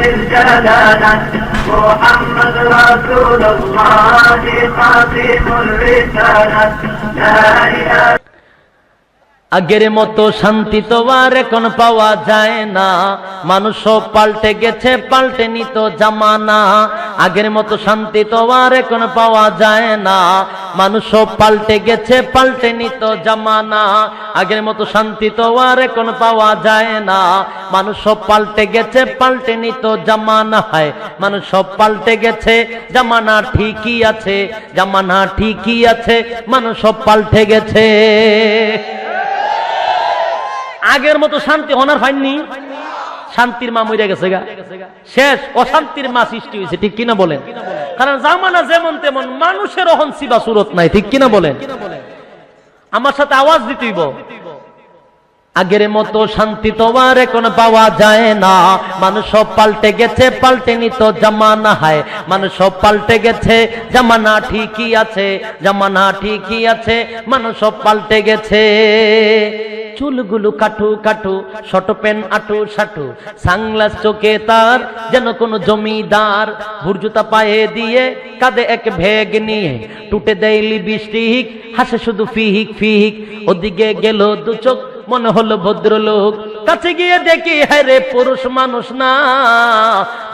جلالا محمد رسول الله خاتم الرسالة لا আগের মতো শান্তি তো আর এখন পাওয়া যায় না। মানুষ পাল্টে গেছে, পাল্টে নিত জামানা। আগের মতো শান্তি তো আর এখন পাওয়া যায় না। মানুষ পাল্টে গেছে, পাল্টে নিত জামানা। আগের মতো শান্তি তো আর এখন পাওয়া যায় না। মানুষ পাল্টে গেছে, পাল্টে নিত জামানা। হয়, মানুষ পাল্টে গেছে, জামানা ঠিকই আছে, জামানা ঠিকই আছে, মানুষ পাল্টে গেছে। আগের মতো শান্তি হনার পাইনি। শান্তির মা মরে গেছে গা। শেষ অশান্তির মা সৃষ্টি হয়েছে, ঠিক কিনা বলেন? কারণ জামানা যেমন তেমন মানুষের অহন সিবা সুরত নাই, ঠিক কিনা বলেন? আমার সাথে আওয়াজ দিতেইব আগের মতো শান্তি তো আর এখন পাওয়া যায় না। মানুষ সব পাল্টে গেছে, পাল্টে নিত জামানা হয়। মানুষ সব পাল্টে গেছে, জামানা ঠিকই আছে, জামানা ঠিকই আছে। মানুষ সব পাল্টে গেছে। চুলগুলো কাটু কাটু শট পেন আটু সাটু। সাংলাস চোখে তার যেন কোনো জমিদার। ভুরজুতা পায়ে দিয়ে কাঁধে এক ভেগ নিয়ে। টুটে দেয়লি বৃষ্টিক হাসে শুধু ফিহিক ফিহিক। ওদিকে গেল দু চোখ, মনে হলো ভদ্রলোক। কাছে গিয়ে দেখি হ্যাঁ রে, পুরুষ মানুষ না।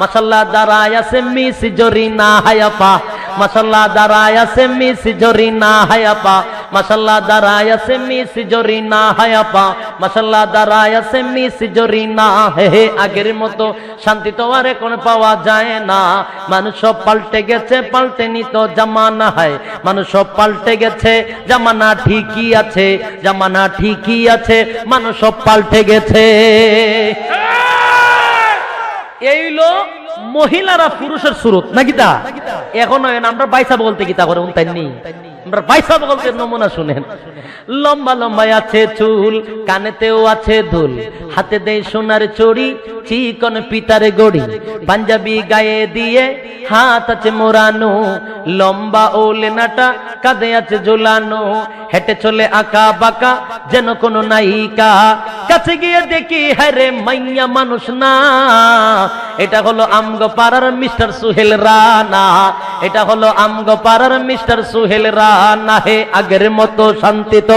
মাসাল্লাহ দাঁড়ায় আছে মিস জরি না হায়াপা মাসাল্লাহ দাঁড়ায় আছে মিস জরি না হায়াপা মাসাল্লাহ দাঁড়ায় আছে মিস জরি না হায়াপা মাসাল্লাহ দাঁড়ায় আছে মিস জরি না হে হে আগের মতো শান্তি তো আর এখন পাওয়া যায় না। মানুষ সব পাল্টে গেছে পাল্টে নিত জামানা হয়। মানুষ সব পাল্টে গেছে জামানা ঠিকই আছে জামানা ঠিকই আছে মানুষ সব পাল্টে গেছে। এই এইলো মহিলারা পুরুষের সুরত নাকি তা? এখন আমরা বাইসা বলতে কি তা করে উনতাই নেই আমরা বলতে নমুনা শুনেন। লম্বা লম্বা আছে চুল, কানেতেও আছে দুল হাতে দেয় সোনার চড়ি, চিকন পিতার গড়ি। পাঞ্জাবি গায়ে দিয়ে হাত আছে মোরানো লম্বা ও লেনাটা কাঁধে আছে ঝোলানো। হেঁটে চলে আঁকা বাঁকা যেন কোনো নায়িকা। কাছে গিয়ে দেখি হ্যাঁ রে, মাইয়া মানুষ না। এটা হলো আমগো পাড়ার মিস্টার সুহেল রানা। এটা হলো আমগো পাড়ার মিস্টার সুহেল রা হে আগের মতো শান্তি তো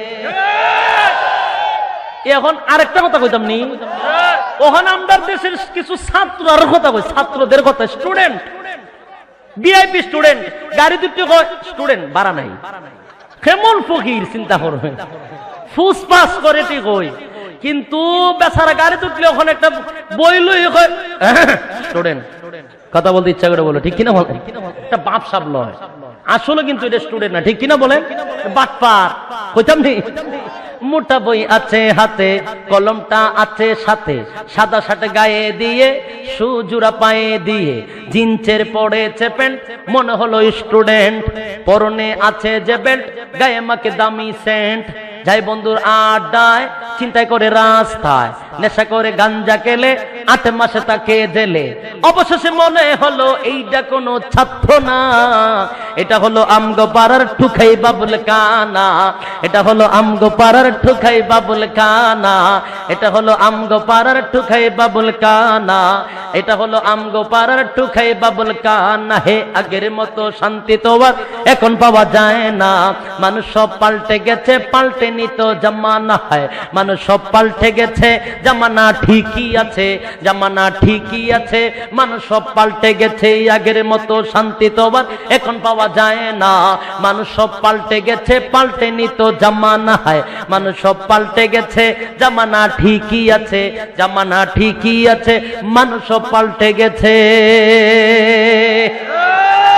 এখন আরেকটা কথা কইতাম নি। ওখানে আমাদের দেশের কিছু ছাত্রর কথা কই, ছাত্রদের কথা। স্টুডেন্ট ভিআইপি স্টুডেন্ট গাড়ি দুটি স্টুডেন্ট বাড়া নাই। কেমন ফকির, চিন্তা করবে ফুস পাস করে ঠিক কই। কিন্তু বেচারা গাড়ি তুটলে ওখানে একটা বই লই স্টুডেন্ট কথা বলতে ইচ্ছা করে বলো, ঠিক কিনা বলে? একটা বাপ সাপ লয়। আসলে কিন্তু এটা স্টুডেন্ট না, ঠিক কিনা বলেন বাটপার কইতাম নি? মোটা বই আছে হাতে, কলমটা আছে সাথে। সাদা শার্ট গায়ে দিয়ে, সুজুরা পায়ে দিয়ে। জিন্সের পড়েছে প্যান্ট মনে হলো স্টুডেন্ট। পরনে আছে যে বেল্ট, গায়ে মাকে দামি সেন্ট। যাই বন্ধুর আড্ডায় চিন্তায় করে রাস্তায়। নেশা করে গাঞ্জা কেলে, আট মাসে তাকে জেলে। অবশেষে মনে হলো এইটা কোনো ছাত্র না। এটা হলো আমগো পাড়ার ঠুকাই বাবুল কানা। এটা হলো আমগো পাড়ার ঠুকাই বাবুল কানা। এটা হলো আমগো পাড়ার ঠুকাই বাবুল কানা। এটা হলো আমগো পাড়ার ঠুকাই বাবুল কানা। হে আগের মতো শান্তি তো আর এখন পাওয়া যায় না। মানুষ সব পাল্টে গেছে, পাল্টে নিত জামানা হয়। মানুষ সব পাল্টে গেছে, জামানা ঠিকই আছে, জামানা ঠিকই আছে। মানুষ সব পাল্টে গেছে, আগের মতো শান্তি তো আর এখন পাওয়া যায় না। মানুষ সব পাল্টে গেছে, পাল্টে নিত জামানা হয়। মানুষ সব পাল্টে গেছে, জামানা ঠিকই আছে, জামানা ঠিকই আছে। মানুষ সব পাল্টে গেছে।